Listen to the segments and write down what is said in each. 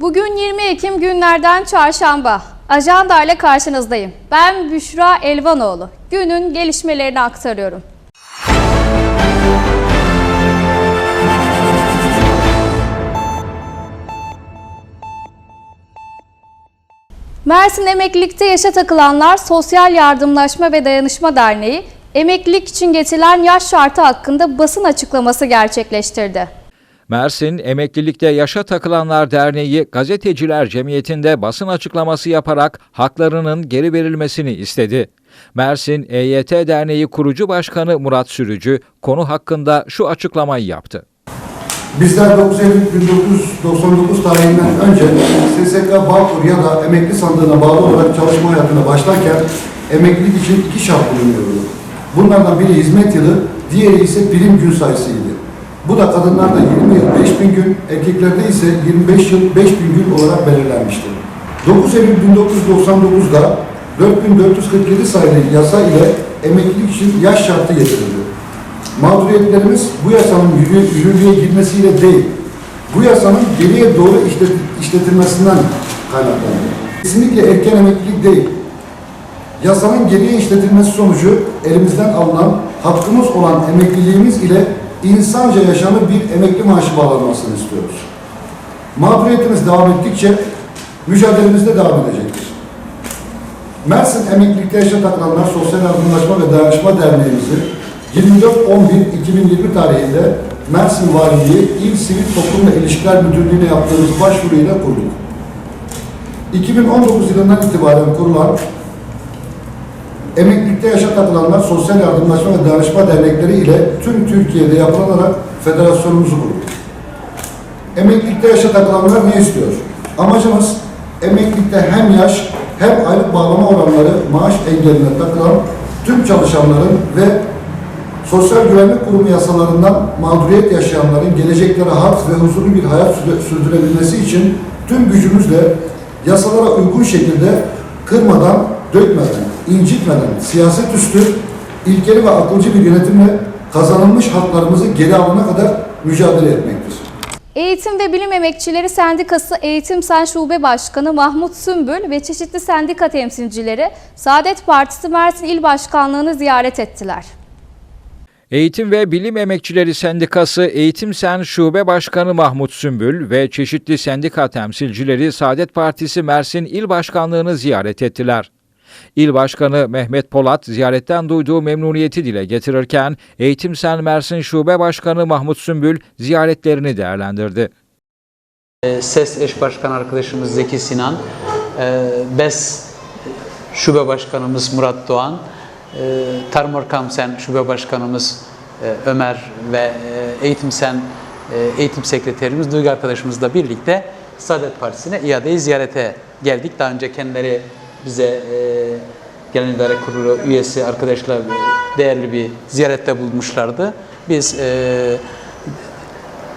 Bugün 20 Ekim günlerden çarşamba. Ajanda ile karşınızdayım. Ben Büşra Elvanoğlu. Günün gelişmelerini aktarıyorum. Mersin Emeklilikte Yaşa Takılanlar Sosyal Yardımlaşma ve Dayanışma Derneği, emeklilik için getirilen yaş şartı hakkında basın açıklaması gerçekleştirdi. Mersin Emeklilikte Yaşa Takılanlar Derneği Gazeteciler Cemiyeti'nde basın açıklaması yaparak haklarının geri verilmesini istedi. Mersin EYT Derneği Kurucu Başkanı Murat Sürücü konu hakkında şu açıklamayı yaptı. Bizler 9 Eylül 1999 tarihinden önce SSK Bağkur ya da emekli sandığına bağlı olarak çalışma hayatına başlarken emeklilik için iki şart bulunuyordu. Bunlardan biri hizmet yılı, diğeri ise prim gün sayısıydı. Bu da kadınlarda 20 yıl 5000 gün, erkeklerde ise 25 yıl 5000 gün olarak belirlenmiştir. 9 Eylül 1999'da 4447 sayılı yasa ile emeklilik için yaş şartı getirildi. Mağduriyetlerimiz bu yasanın yürü- yürürlüğe girmesiyle değil, bu yasanın geriye doğru işlet- işletilmesinden kaynaklanıyor. Kesinlikle erken emeklilik değil. Yasanın geriye işletilmesi sonucu elimizden alınan hakkımız olan emekliliğimiz ile insanca yaşanır bir emekli maaşı bağlanmasını istiyoruz. Mağduriyetimiz devam ettikçe mücadelemiz de devam edecektir. Mersin Emeklilikte Yaşa Takılanlar Sosyal Yardımlaşma ve Dayanışma Derneğimizi 24-11-2020 tarihinde Mersin Valiliği İl Sivil Toplum ve İlişkiler Müdürlüğü'ne yaptığımız başvuruyla kurduk. 2019 yılından itibaren kurulan Emeklilikte Yaşa Takılanlar Sosyal Yardımlaşma ve Dayanışma Dernekleri ile tüm Türkiye'de yapılarak federasyonumuzu kurduk. Emeklilikte yaşa takılanlar ne istiyor? Amacımız emeklilikte hem yaş hem aylık bağlama oranları maaş engeline takılan tüm çalışanların ve Sosyal Güvenlik Kurumu yasalarından mağduriyet yaşayanların gelecekte rahat ve huzurlu bir hayat sürdü- sürdürebilmesi için tüm gücümüzle yasalara uygun şekilde kırmadan, dökmeden, incitmeden, siyaset üstü, ilkeli ve akılcı bir yönetimle kazanılmış haklarımızı geri alana kadar mücadele etmektir. Eğitim ve Bilim Emekçileri Sendikası Eğitim Sen Şube Başkanı Mahmut Sümbül ve çeşitli sendika temsilcileri Saadet Partisi Mersin İl Başkanlığı'nı ziyaret ettiler. Eğitim ve Bilim Emekçileri Sendikası Eğitim Sen Şube Başkanı Mahmut Sümbül ve çeşitli sendika temsilcileri Saadet Partisi Mersin İl Başkanlığı'nı ziyaret ettiler. İl Başkanı Mehmet Polat ziyaretten duyduğu memnuniyeti dile getirirken Eğitim Sen Mersin Şube Başkanı Mahmut Sümbül ziyaretlerini değerlendirdi. E, SES eş başkan arkadaşımız Zeki Sinan, e, BES şube başkanımız Murat Doğan, e, Tarım Orkamsen şube başkanımız e, Ömer ve e, Eğitim Sen e, eğitim sekreterimiz Duygu arkadaşımızla birlikte Saadet Partisi'ne iadeyi ziyarete geldik. Daha önce kendileri bize e, Genel İdare Kurulu üyesi arkadaşlar değerli bir ziyarette bulunmuşlardı. Biz e,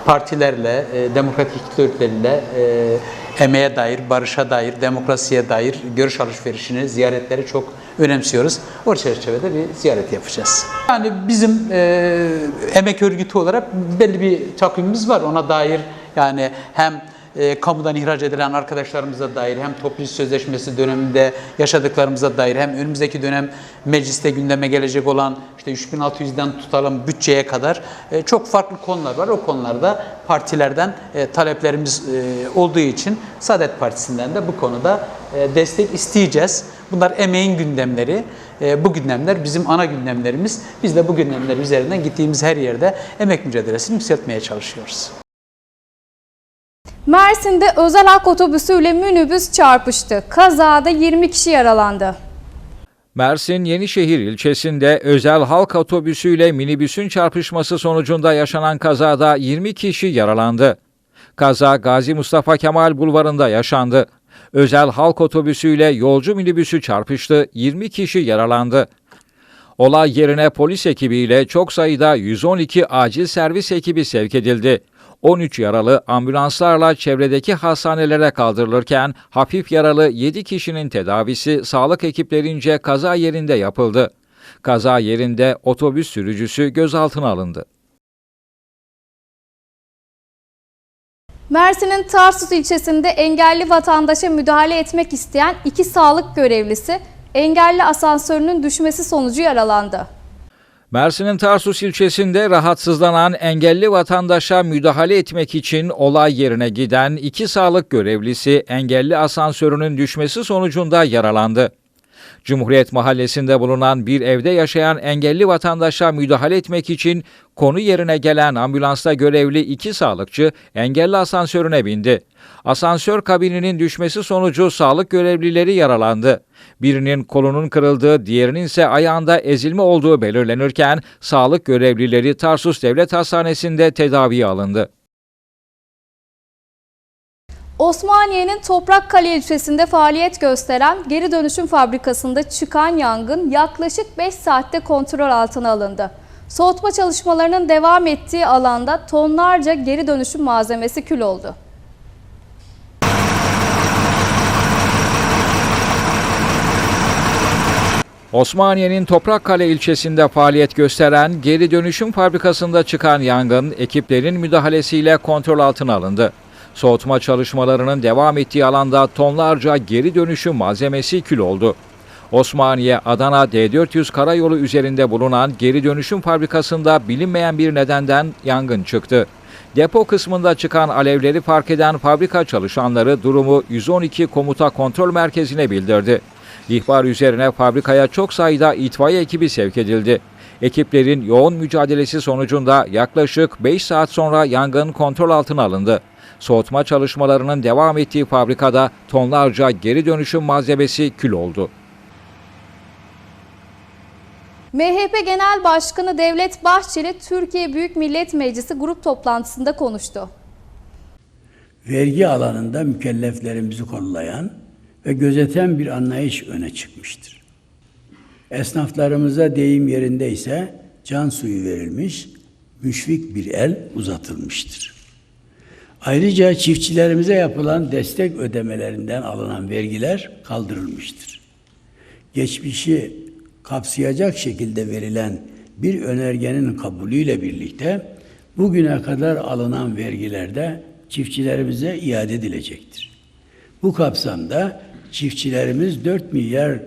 partilerle, e, demokratik örgütleriyle e, emeğe dair, barışa dair, demokrasiye dair görüş alışverişini, ziyaretleri çok önemsiyoruz. O çerçevede bir ziyaret yapacağız. Yani bizim e, emek örgütü olarak belli bir takvimimiz var. Ona dair yani hem e, kamudan ihraç edilen arkadaşlarımıza dair hem toplu sözleşmesi döneminde yaşadıklarımıza dair hem önümüzdeki dönem mecliste gündeme gelecek olan işte 3600'den tutalım bütçeye kadar e, çok farklı konular var. O konularda partilerden e, taleplerimiz e, olduğu için Saadet Partisi'nden de bu konuda e, destek isteyeceğiz. Bunlar emeğin gündemleri. E, bu gündemler bizim ana gündemlerimiz. Biz de bu gündemler üzerinden gittiğimiz her yerde emek mücadelesini yükseltmeye çalışıyoruz. Mersin'de özel halk otobüsüyle minibüs çarpıştı. Kazada 20 kişi yaralandı. Mersin Yenişehir ilçesinde özel halk otobüsüyle minibüsün çarpışması sonucunda yaşanan kazada 20 kişi yaralandı. Kaza Gazi Mustafa Kemal Bulvarı'nda yaşandı. Özel halk otobüsüyle yolcu minibüsü çarpıştı, 20 kişi yaralandı. Olay yerine polis ekibiyle çok sayıda 112 acil servis ekibi sevk edildi. 13 yaralı ambulanslarla çevredeki hastanelere kaldırılırken hafif yaralı 7 kişinin tedavisi sağlık ekiplerince kaza yerinde yapıldı. Kaza yerinde otobüs sürücüsü gözaltına alındı. Mersin'in Tarsus ilçesinde engelli vatandaşa müdahale etmek isteyen iki sağlık görevlisi engelli asansörünün düşmesi sonucu yaralandı. Mersin'in Tarsus ilçesinde rahatsızlanan engelli vatandaşa müdahale etmek için olay yerine giden iki sağlık görevlisi engelli asansörünün düşmesi sonucunda yaralandı. Cumhuriyet Mahallesi'nde bulunan bir evde yaşayan engelli vatandaşa müdahale etmek için konu yerine gelen ambulansta görevli iki sağlıkçı engelli asansörüne bindi. Asansör kabininin düşmesi sonucu sağlık görevlileri yaralandı. Birinin kolunun kırıldığı, diğerinin ise ayağında ezilme olduğu belirlenirken sağlık görevlileri Tarsus Devlet Hastanesi'nde tedaviye alındı. Osmaniye'nin Toprakkale ilçesinde faaliyet gösteren geri dönüşüm fabrikasında çıkan yangın yaklaşık 5 saatte kontrol altına alındı. Soğutma çalışmalarının devam ettiği alanda tonlarca geri dönüşüm malzemesi kül oldu. Osmaniye'nin Toprakkale ilçesinde faaliyet gösteren geri dönüşüm fabrikasında çıkan yangın ekiplerin müdahalesiyle kontrol altına alındı. Soğutma çalışmalarının devam ettiği alanda tonlarca geri dönüşüm malzemesi kül oldu. Osmaniye Adana D400 karayolu üzerinde bulunan geri dönüşüm fabrikasında bilinmeyen bir nedenden yangın çıktı. Depo kısmında çıkan alevleri fark eden fabrika çalışanları durumu 112 komuta kontrol merkezine bildirdi. İhbar üzerine fabrikaya çok sayıda itfaiye ekibi sevk edildi. Ekiplerin yoğun mücadelesi sonucunda yaklaşık 5 saat sonra yangın kontrol altına alındı. Soğutma çalışmalarının devam ettiği fabrikada tonlarca geri dönüşüm malzemesi kül oldu. MHP Genel Başkanı Devlet Bahçeli Türkiye Büyük Millet Meclisi grup toplantısında konuştu. vergi alanında mükelleflerimizi kollayan ve gözeten bir anlayış öne çıkmıştır. Esnaflarımıza deyim yerinde ise can suyu verilmiş, müşfik bir el uzatılmıştır. Ayrıca çiftçilerimize yapılan destek ödemelerinden alınan vergiler kaldırılmıştır. Geçmişi kapsayacak şekilde verilen bir önergenin kabulüyle birlikte bugüne kadar alınan vergiler de çiftçilerimize iade edilecektir. Bu kapsamda çiftçilerimiz 4 milyar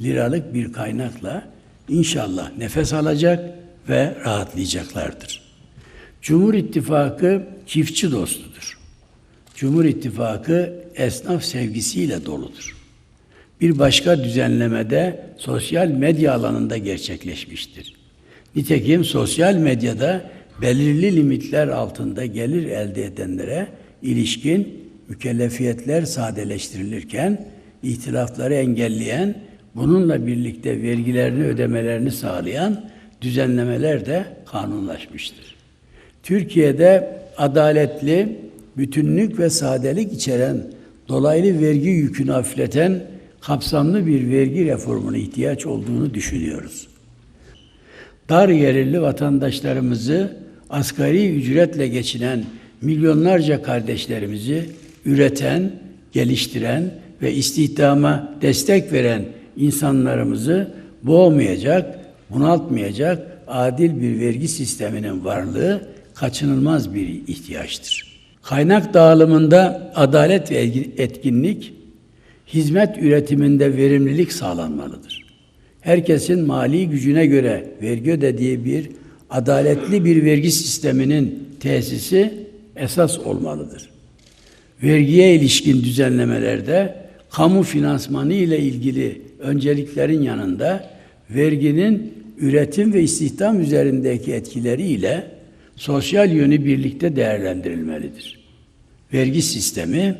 liralık bir kaynakla inşallah nefes alacak ve rahatlayacaklardır. Cumhur İttifakı çiftçi dostudur. Cumhur İttifakı esnaf sevgisiyle doludur. Bir başka düzenlemede sosyal medya alanında gerçekleşmiştir. Nitekim sosyal medyada belirli limitler altında gelir elde edenlere ilişkin mükellefiyetler sadeleştirilirken ihtilafları engelleyen, bununla birlikte vergilerini ödemelerini sağlayan düzenlemeler de kanunlaşmıştır. Türkiye'de adaletli, bütünlük ve sadelik içeren dolaylı vergi yükünü hafifleten kapsamlı bir vergi reformuna ihtiyaç olduğunu düşünüyoruz. Dar gelirli vatandaşlarımızı asgari ücretle geçinen milyonlarca kardeşlerimizi üreten, geliştiren ve istihdama destek veren insanlarımızı boğmayacak, bunaltmayacak adil bir vergi sisteminin varlığı kaçınılmaz bir ihtiyaçtır. Kaynak dağılımında adalet ve etkinlik, hizmet üretiminde verimlilik sağlanmalıdır. Herkesin mali gücüne göre vergi ödediği bir adaletli bir vergi sisteminin tesisi esas olmalıdır. Vergiye ilişkin düzenlemelerde kamu finansmanı ile ilgili önceliklerin yanında verginin üretim ve istihdam üzerindeki etkileriyle sosyal yönü birlikte değerlendirilmelidir. Vergi sistemi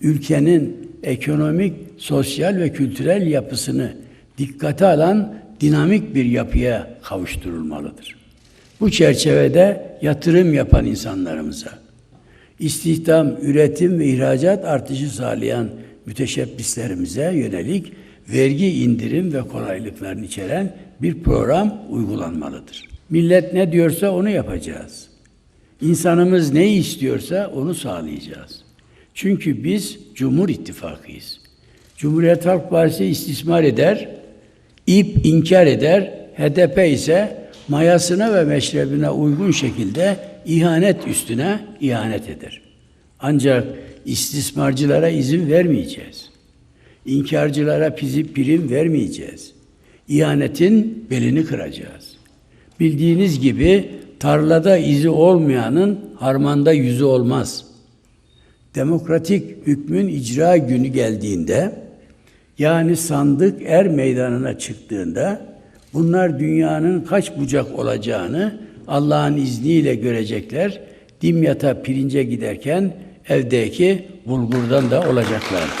ülkenin ekonomik, sosyal ve kültürel yapısını dikkate alan dinamik bir yapıya kavuşturulmalıdır. Bu çerçevede yatırım yapan insanlarımıza, istihdam, üretim ve ihracat artışı sağlayan müteşebbislerimize yönelik vergi indirim ve kolaylıklarını içeren bir program uygulanmalıdır. Millet ne diyorsa onu yapacağız. İnsanımız ne istiyorsa onu sağlayacağız. Çünkü biz Cumhur İttifakıyız. Cumhuriyet Halk Partisi istismar eder, İP inkar eder, HDP ise mayasına ve meşrebine uygun şekilde ihanet üstüne ihanet eder. Ancak istismarcılara izin vermeyeceğiz. İnkarcılara pizi prim vermeyeceğiz. İhanetin belini kıracağız. Bildiğiniz gibi tarlada izi olmayanın harmanda yüzü olmaz. Demokratik hükmün icra günü geldiğinde yani sandık er meydanına çıktığında bunlar dünyanın kaç bucak olacağını Allah'ın izniyle görecekler. Dimyata pirince giderken evdeki bulgurdan da olacaklardır.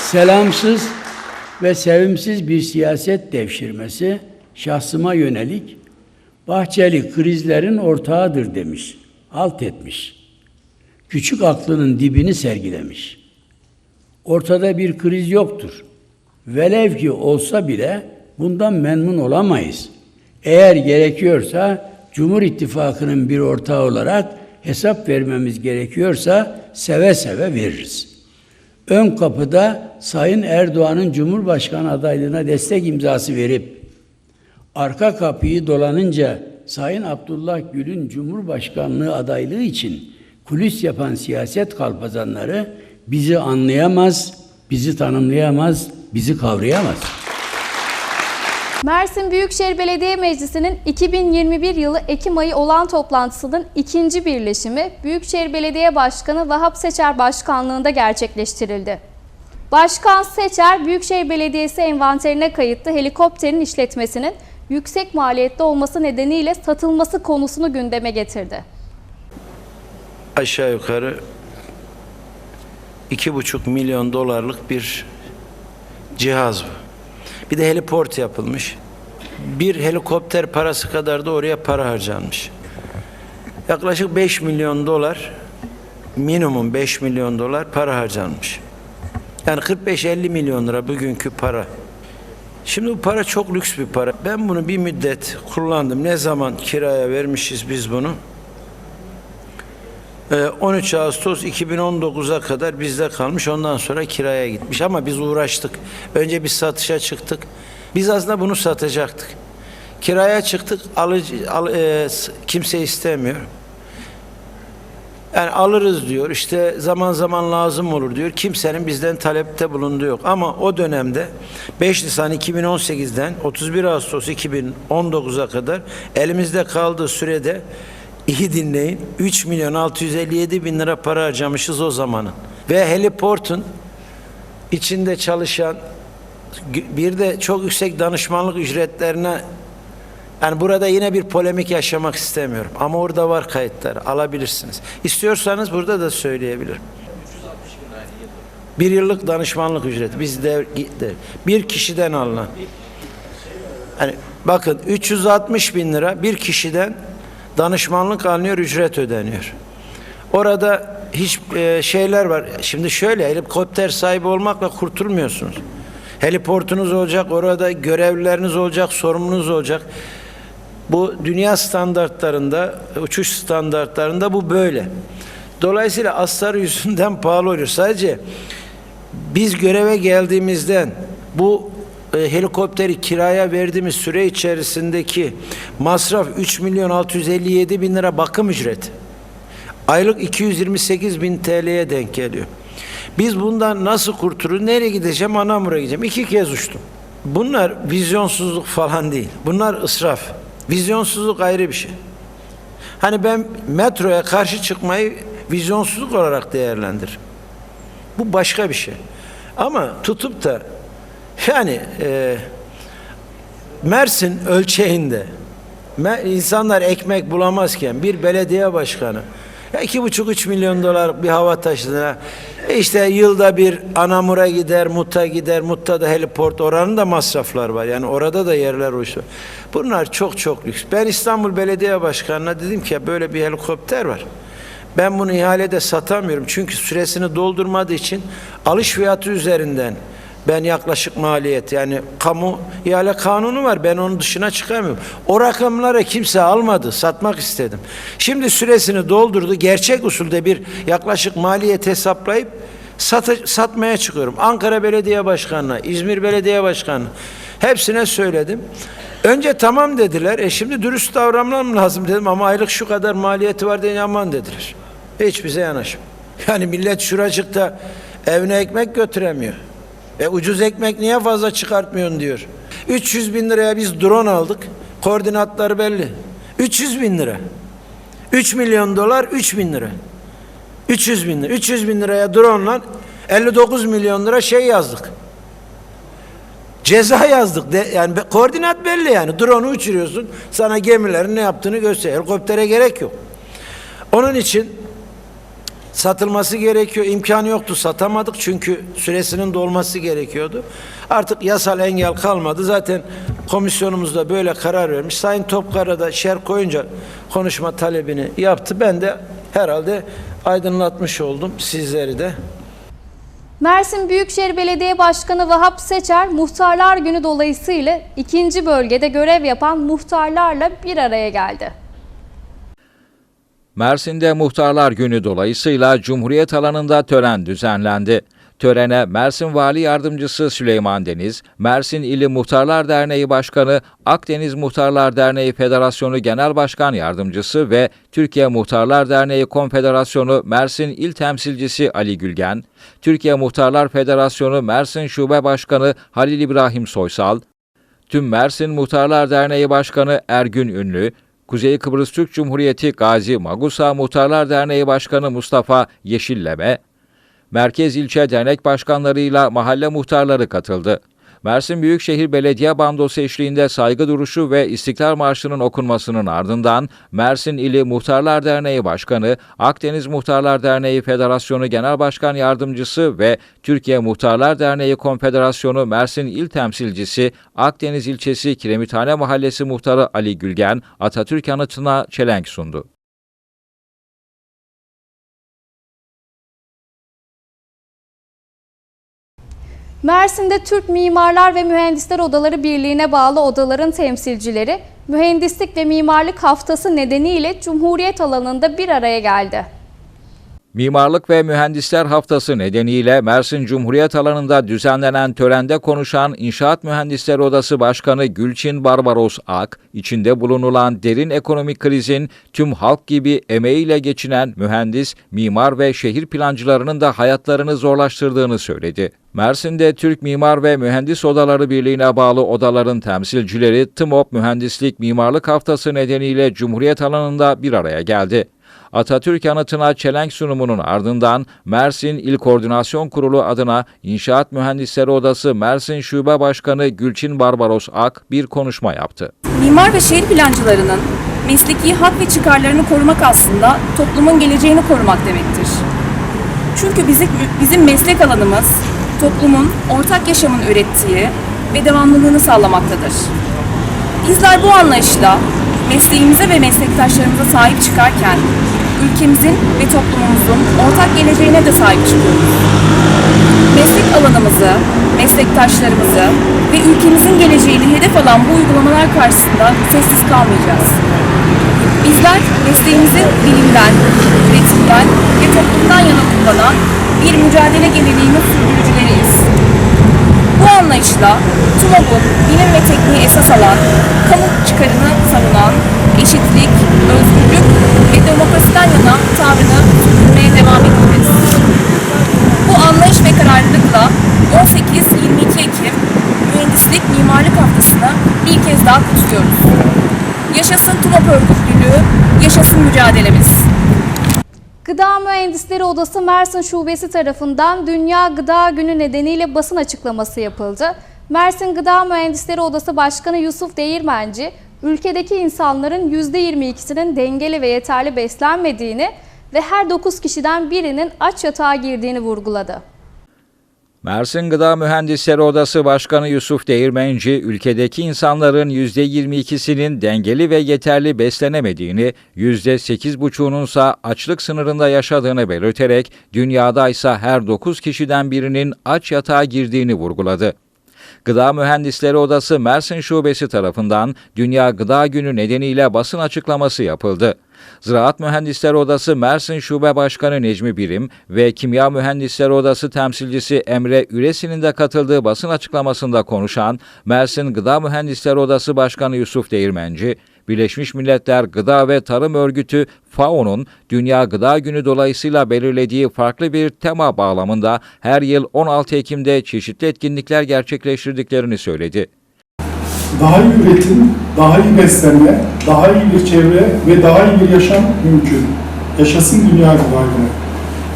Selamsız ve sevimsiz bir siyaset devşirmesi şahsıma yönelik Bahçeli krizlerin ortağıdır demiş, alt etmiş. Küçük aklının dibini sergilemiş. Ortada bir kriz yoktur. Velev ki olsa bile bundan memnun olamayız. Eğer gerekiyorsa Cumhur İttifakı'nın bir ortağı olarak hesap vermemiz gerekiyorsa seve seve veririz. Ön kapıda Sayın Erdoğan'ın Cumhurbaşkanı adaylığına destek imzası verip arka kapıyı dolanınca Sayın Abdullah Gül'ün Cumhurbaşkanlığı adaylığı için kulis yapan siyaset kalpazanları bizi anlayamaz, bizi tanımlayamaz, bizi kavrayamaz. Mersin Büyükşehir Belediye Meclisi'nin 2021 yılı Ekim ayı olan toplantısının ikinci birleşimi Büyükşehir Belediye Başkanı Vahap Seçer Başkanlığında gerçekleştirildi. Başkan Seçer, Büyükşehir Belediyesi envanterine kayıtlı helikopterin işletmesinin yüksek maliyetli olması nedeniyle satılması konusunu gündeme getirdi. aşağı yukarı iki buçuk milyon dolarlık bir cihaz bu. Bir de heliport yapılmış. Bir helikopter parası kadar da oraya para harcanmış. Yaklaşık 5 milyon dolar minimum 5 milyon dolar para harcanmış. Yani 45-50 milyon lira bugünkü para. Şimdi bu para çok lüks bir para. Ben bunu bir müddet kullandım. Ne zaman kiraya vermişiz biz bunu? Ee, 13 Ağustos 2019'a kadar bizde kalmış. Ondan sonra kiraya gitmiş. Ama biz uğraştık. Önce bir satışa çıktık. Biz aslında bunu satacaktık. Kiraya çıktık. Alıcı, al, e, kimse istemiyor. Yani alırız diyor. İşte zaman zaman lazım olur diyor. Kimsenin bizden talepte bulunduğu yok. Ama o dönemde 5 Nisan 2018'den 31 Ağustos 2019'a kadar elimizde kaldığı sürede iyi dinleyin 3 milyon 657 bin lira para harcamışız o zamanın. Ve heliportun içinde çalışan bir de çok yüksek danışmanlık ücretlerine yani burada yine bir polemik yaşamak istemiyorum. Ama orada var kayıtlar. Alabilirsiniz. İstiyorsanız burada da söyleyebilirim. Bir yıllık danışmanlık ücreti. Bizde de bir kişiden alınan. Hani bakın 360 bin lira bir kişiden danışmanlık alınıyor, ücret ödeniyor. Orada hiç e, şeyler var. Şimdi şöyle helikopter sahibi olmakla kurtulmuyorsunuz. Heliportunuz olacak, orada görevlileriniz olacak, sorumlunuz olacak. Bu dünya standartlarında, uçuş standartlarında bu böyle. Dolayısıyla astarı yüzünden pahalı oluyor. Sadece biz göreve geldiğimizden bu e, helikopteri kiraya verdiğimiz süre içerisindeki masraf 3 milyon 657 bin lira bakım ücreti. Aylık 228 bin TL'ye denk geliyor. Biz bundan nasıl kurtulur? Nereye gideceğim? Anamur'a gideceğim. İki kez uçtum. Bunlar vizyonsuzluk falan değil. Bunlar ısraf. Vizyonsuzluk ayrı bir şey. Hani ben metroya karşı çıkmayı vizyonsuzluk olarak değerlendiririm. Bu başka bir şey. Ama tutup da yani e, Mersin ölçeğinde insanlar ekmek bulamazken bir belediye başkanı iki buçuk üç milyon dolar bir hava taşıdığına e işte yılda bir Anamur'a gider, Mut'a gider, Mut'ta da heliport oranın da masraflar var. Yani orada da yerler uçtu. Bunlar çok çok lüks. Ben İstanbul Belediye Başkanı'na dedim ki ya böyle bir helikopter var. Ben bunu ihalede satamıyorum. Çünkü süresini doldurmadığı için alış fiyatı üzerinden ben yaklaşık maliyet yani kamu ihale kanunu var. Ben onun dışına çıkamıyorum. O rakamlara kimse almadı. Satmak istedim. Şimdi süresini doldurdu. Gerçek usulde bir yaklaşık maliyet hesaplayıp Satı- satmaya çıkıyorum. Ankara Belediye Başkanı'na, İzmir Belediye Başkanı'na hepsine söyledim. Önce tamam dediler. E şimdi dürüst davranmam lazım dedim ama aylık şu kadar maliyeti var diye aman dediler. Hiç bize yanaşım. Yani millet şuracıkta evine ekmek götüremiyor. E ucuz ekmek niye fazla çıkartmıyorsun diyor. 300 bin liraya biz drone aldık. Koordinatları belli. 300 bin lira. 3 milyon dolar 3 bin lira. 300 bin lira. 300 bin liraya drone'la 59 milyon lira şey yazdık. Ceza yazdık. De, yani koordinat belli yani. Drone'u uçuruyorsun. Sana gemilerin ne yaptığını gösteriyor. Helikoptere gerek yok. Onun için satılması gerekiyor. İmkanı yoktu. Satamadık çünkü süresinin dolması gerekiyordu. Artık yasal engel kalmadı. Zaten komisyonumuz da böyle karar vermiş. Sayın Topkara da şer koyunca konuşma talebini yaptı. Ben de herhalde aydınlatmış oldum sizleri de. Mersin Büyükşehir Belediye Başkanı Vahap Seçer, Muhtarlar Günü dolayısıyla ikinci bölgede görev yapan muhtarlarla bir araya geldi. Mersin'de Muhtarlar Günü dolayısıyla Cumhuriyet alanında tören düzenlendi. Törene Mersin Vali Yardımcısı Süleyman Deniz, Mersin İli Muhtarlar Derneği Başkanı, Akdeniz Muhtarlar Derneği Federasyonu Genel Başkan Yardımcısı ve Türkiye Muhtarlar Derneği Konfederasyonu Mersin İl Temsilcisi Ali Gülgen, Türkiye Muhtarlar Federasyonu Mersin Şube Başkanı Halil İbrahim Soysal, Tüm Mersin Muhtarlar Derneği Başkanı Ergün Ünlü, Kuzey Kıbrıs Türk Cumhuriyeti Gazi Magusa Muhtarlar Derneği Başkanı Mustafa Yeşilleme, Merkez İlçe Dernek Başkanlarıyla mahalle muhtarları katıldı. Mersin Büyükşehir Belediye Bandosu eşliğinde saygı duruşu ve İstiklal Marşı'nın okunmasının ardından Mersin İli Muhtarlar Derneği Başkanı, Akdeniz Muhtarlar Derneği Federasyonu Genel Başkan Yardımcısı ve Türkiye Muhtarlar Derneği Konfederasyonu Mersin İl Temsilcisi Akdeniz İlçesi Kiremithane Mahallesi Muhtarı Ali Gülgen, Atatürk anıtına çelenk sundu. Mersin'de Türk Mimarlar ve Mühendisler Odaları Birliği'ne bağlı odaların temsilcileri, Mühendislik ve Mimarlık Haftası nedeniyle Cumhuriyet alanında bir araya geldi. Mimarlık ve Mühendisler Haftası nedeniyle Mersin Cumhuriyet alanında düzenlenen törende konuşan İnşaat Mühendisleri Odası Başkanı Gülçin Barbaros Ak, içinde bulunulan derin ekonomik krizin tüm halk gibi emeğiyle geçinen mühendis, mimar ve şehir plancılarının da hayatlarını zorlaştırdığını söyledi. Mersin'de Türk Mimar ve Mühendis Odaları Birliği'ne bağlı odaların temsilcileri TMOP Mühendislik Mimarlık Haftası nedeniyle Cumhuriyet alanında bir araya geldi. Atatürk anıtına çelenk sunumunun ardından Mersin İl Koordinasyon Kurulu adına İnşaat Mühendisleri Odası Mersin Şube Başkanı Gülçin Barbaros Ak bir konuşma yaptı. Mimar ve şehir plancılarının mesleki hak ve çıkarlarını korumak aslında toplumun geleceğini korumak demektir. Çünkü bizim, bizim meslek alanımız toplumun ortak yaşamın ürettiği ve devamlılığını sağlamaktadır. Bizler bu anlayışla mesleğimize ve meslektaşlarımıza sahip çıkarken ülkemizin ve toplumumuzun ortak geleceğine de sahip çıkıyoruz. Meslek alanımızı, meslektaşlarımızı ve ülkemizin geleceğini hedef alan bu uygulamalar karşısında sessiz kalmayacağız. Bizler mesleğimizi bilimden, üretimden ve toplumdan yana kullanan bir mücadele geleneğinin sürdürücüleriyiz. Bu anlayışla TUMOB'un bilim ve tekniği esas alan, kamu çıkarını savunan, eşitlik, özgürlük ve demokrasiden yana tavrını sürdürmeye devam edeceğiz. Bu anlayış ve kararlılıkla 18-22 Ekim Mühendislik Mimarlık Haftası'nı bir kez daha kutluyoruz. Yaşasın TUMOP örgütlülüğü, yaşasın mücadelemiz. Gıda Mühendisleri Odası Mersin Şubesi tarafından Dünya Gıda Günü nedeniyle basın açıklaması yapıldı. Mersin Gıda Mühendisleri Odası Başkanı Yusuf Değirmenci, ülkedeki insanların %22'sinin dengeli ve yeterli beslenmediğini ve her 9 kişiden birinin aç yatağa girdiğini vurguladı. Mersin Gıda Mühendisleri Odası Başkanı Yusuf Değirmenci, ülkedeki insanların %22'sinin dengeli ve yeterli beslenemediğini, %8,5'unun ise açlık sınırında yaşadığını belirterek, dünyada ise her 9 kişiden birinin aç yatağa girdiğini vurguladı. Gıda Mühendisleri Odası Mersin Şubesi tarafından Dünya Gıda Günü nedeniyle basın açıklaması yapıldı. Ziraat Mühendisleri Odası Mersin Şube Başkanı Necmi Birim ve Kimya Mühendisleri Odası temsilcisi Emre Üresi'nin de katıldığı basın açıklamasında konuşan Mersin Gıda Mühendisleri Odası Başkanı Yusuf Değirmenci, Birleşmiş Milletler Gıda ve Tarım Örgütü FAO'nun Dünya Gıda Günü dolayısıyla belirlediği farklı bir tema bağlamında her yıl 16 Ekim'de çeşitli etkinlikler gerçekleştirdiklerini söyledi. daha iyi üretim, daha iyi beslenme, daha iyi bir çevre ve daha iyi bir yaşam mümkün. Yaşasın Dünya Gıda Günü.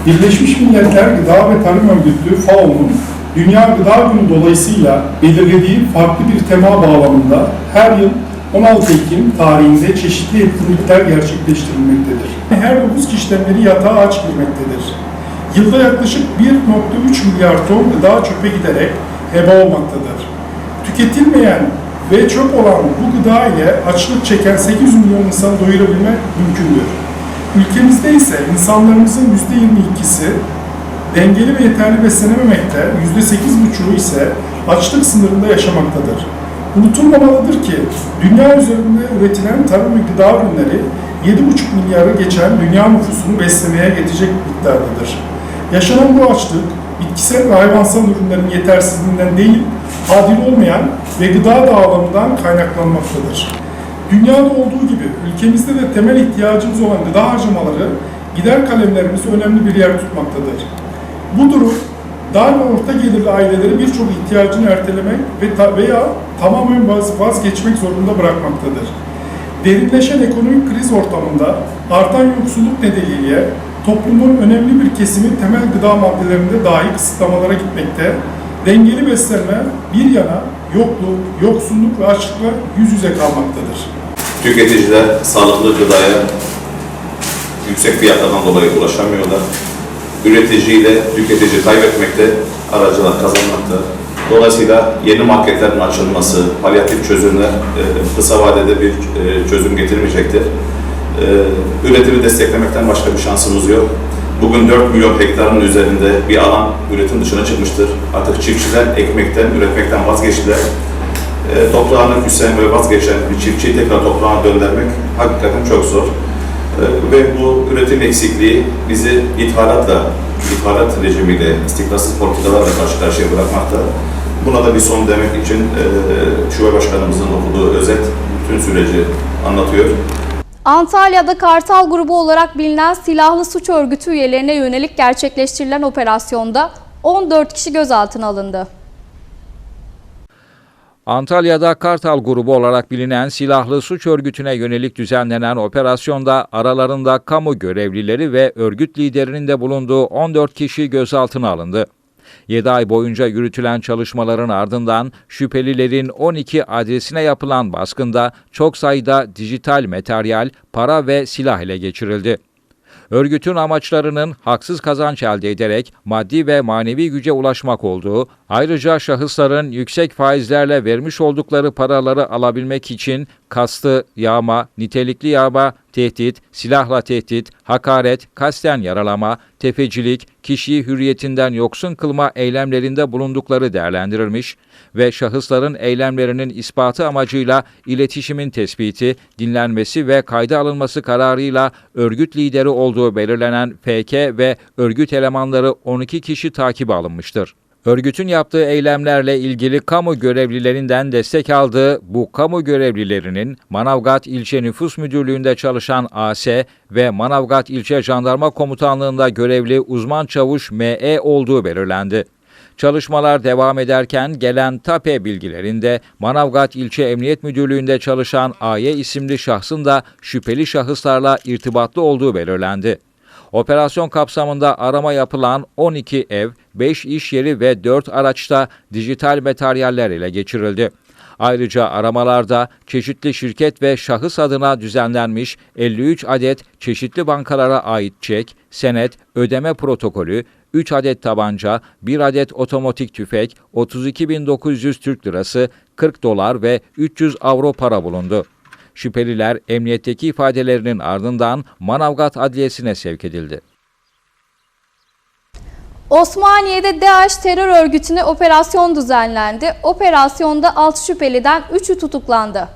Birleşmiş Milletler Gıda ve Tarım Örgütü FAO'nun Dünya Gıda Günü dolayısıyla belirlediği farklı bir tema bağlamında her yıl 16 Ekim tarihinde çeşitli etkinlikler gerçekleştirilmektedir. Her 9 kişiden biri yatağa aç girmektedir. Yılda yaklaşık 1.3 milyar ton gıda çöpe giderek heba olmaktadır. Tüketilmeyen ve çöp olan bu gıda ile açlık çeken 800 milyon insanı doyurabilmek mümkündür. Ülkemizde ise insanlarımızın %22'si dengeli ve yeterli beslenememekte, %8,5'u ise açlık sınırında yaşamaktadır. Unutulmamalıdır ki dünya üzerinde üretilen tarım ve gıda ürünleri 7,5 milyarı geçen dünya nüfusunu beslemeye yetecek miktardadır. Yaşanan bu açlık bitkisel ve hayvansal ürünlerin yetersizliğinden değil, adil olmayan ve gıda dağılımından kaynaklanmaktadır. Dünyada olduğu gibi ülkemizde de temel ihtiyacımız olan gıda harcamaları gider kalemlerimizde önemli bir yer tutmaktadır. Bu durum dar ve orta gelirli aileleri birçok ihtiyacını ertelemek ve veya tamamen vaz- vazgeçmek zorunda bırakmaktadır. Derinleşen ekonomik kriz ortamında artan yoksulluk nedeniyle toplumun önemli bir kesimi temel gıda maddelerinde dahi kısıtlamalara gitmekte, dengeli beslenme bir yana yokluk, yoksulluk ve açlıkla yüz yüze kalmaktadır. Tüketiciler sağlıklı gıdaya yüksek fiyatlardan dolayı ulaşamıyorlar. Üretici ile tüketici kaybetmekte, aracılar kazanmakta. Dolayısıyla yeni marketlerin açılması, palyatif çözümler e, kısa vadede bir e, çözüm getirmeyecektir. E, Üretimi desteklemekten başka bir şansımız yok. Bugün 4 milyon hektarın üzerinde bir alan üretim dışına çıkmıştır. Artık çiftçiler ekmekten, üretmekten vazgeçtiler e, toprağını küsen ve vazgeçen bir çiftçiyi tekrar toprağına döndürmek hakikaten çok zor. Ve bu üretim eksikliği bizi ithalatla, ithalat rejimiyle, istikrarsız politikalarla karşı karşıya bırakmakta. Buna da bir son demek için e, Şube Başkanımızın okuduğu özet bütün süreci anlatıyor. Antalya'da Kartal grubu olarak bilinen silahlı suç örgütü üyelerine yönelik gerçekleştirilen operasyonda 14 kişi gözaltına alındı. Antalya'da Kartal grubu olarak bilinen silahlı suç örgütüne yönelik düzenlenen operasyonda aralarında kamu görevlileri ve örgüt liderinin de bulunduğu 14 kişi gözaltına alındı. 7 ay boyunca yürütülen çalışmaların ardından şüphelilerin 12 adresine yapılan baskında çok sayıda dijital materyal, para ve silah ele geçirildi. Örgütün amaçlarının haksız kazanç elde ederek maddi ve manevi güce ulaşmak olduğu, ayrıca şahısların yüksek faizlerle vermiş oldukları paraları alabilmek için kastı, yağma, nitelikli yağma, tehdit, silahla tehdit, hakaret, kasten yaralama, tefecilik, kişiyi hürriyetinden yoksun kılma eylemlerinde bulundukları değerlendirilmiş ve şahısların eylemlerinin ispatı amacıyla iletişimin tespiti, dinlenmesi ve kayda alınması kararıyla örgüt lideri olduğu belirlenen FK ve örgüt elemanları 12 kişi takibe alınmıştır. Örgütün yaptığı eylemlerle ilgili kamu görevlilerinden destek aldığı bu kamu görevlilerinin Manavgat İlçe Nüfus Müdürlüğü'nde çalışan AS ve Manavgat İlçe Jandarma Komutanlığı'nda görevli uzman çavuş ME olduğu belirlendi. Çalışmalar devam ederken gelen TAPE bilgilerinde Manavgat İlçe Emniyet Müdürlüğü'nde çalışan AY isimli şahsın da şüpheli şahıslarla irtibatlı olduğu belirlendi. Operasyon kapsamında arama yapılan 12 ev, 5 iş yeri ve 4 araçta dijital materyaller ile geçirildi. Ayrıca aramalarda çeşitli şirket ve şahıs adına düzenlenmiş 53 adet çeşitli bankalara ait çek, senet, ödeme protokolü, 3 adet tabanca, 1 adet otomatik tüfek, 32.900 Türk Lirası, 40 dolar ve 300 avro para bulundu. Şüpheliler emniyetteki ifadelerinin ardından Manavgat Adliyesi'ne sevk edildi. Osmaniye'de DAEŞ terör örgütüne operasyon düzenlendi. Operasyonda 6 şüpheliden 3'ü tutuklandı.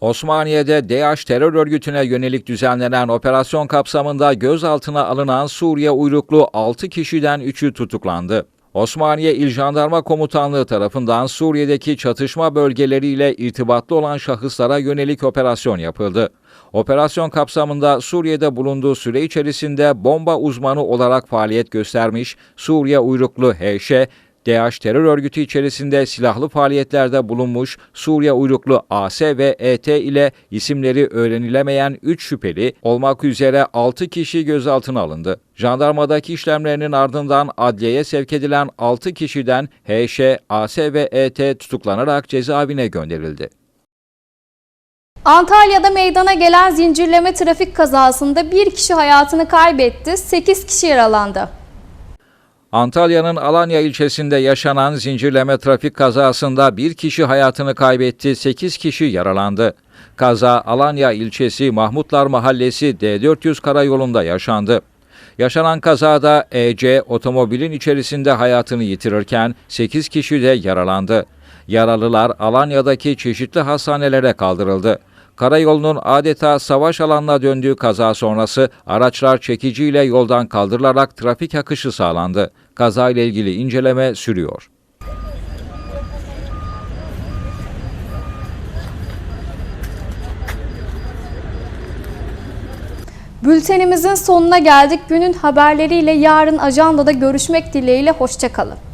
Osmaniye'de DAEŞ terör örgütüne yönelik düzenlenen operasyon kapsamında gözaltına alınan Suriye uyruklu 6 kişiden 3'ü tutuklandı. Osmaniye İl Jandarma Komutanlığı tarafından Suriye'deki çatışma bölgeleriyle irtibatlı olan şahıslara yönelik operasyon yapıldı. Operasyon kapsamında Suriye'de bulunduğu süre içerisinde bomba uzmanı olarak faaliyet göstermiş Suriye uyruklu HŞ, DAEŞ terör örgütü içerisinde silahlı faaliyetlerde bulunmuş Suriye uyruklu AS ve ET ile isimleri öğrenilemeyen 3 şüpheli olmak üzere 6 kişi gözaltına alındı. Jandarmadaki işlemlerinin ardından adliyeye sevk edilen 6 kişiden HŞ, AS ve ET tutuklanarak cezaevine gönderildi. Antalya'da meydana gelen zincirleme trafik kazasında bir kişi hayatını kaybetti, 8 kişi yaralandı. Antalya'nın Alanya ilçesinde yaşanan zincirleme trafik kazasında bir kişi hayatını kaybetti, 8 kişi yaralandı. Kaza Alanya ilçesi Mahmutlar Mahallesi D400 karayolunda yaşandı. Yaşanan kazada EC otomobilin içerisinde hayatını yitirirken 8 kişi de yaralandı. Yaralılar Alanya'daki çeşitli hastanelere kaldırıldı. Karayolunun adeta savaş alanına döndüğü kaza sonrası araçlar çekiciyle yoldan kaldırılarak trafik akışı sağlandı. Kaza ile ilgili inceleme sürüyor. Bültenimizin sonuna geldik. Günün haberleriyle yarın ajandada görüşmek dileğiyle. Hoşçakalın.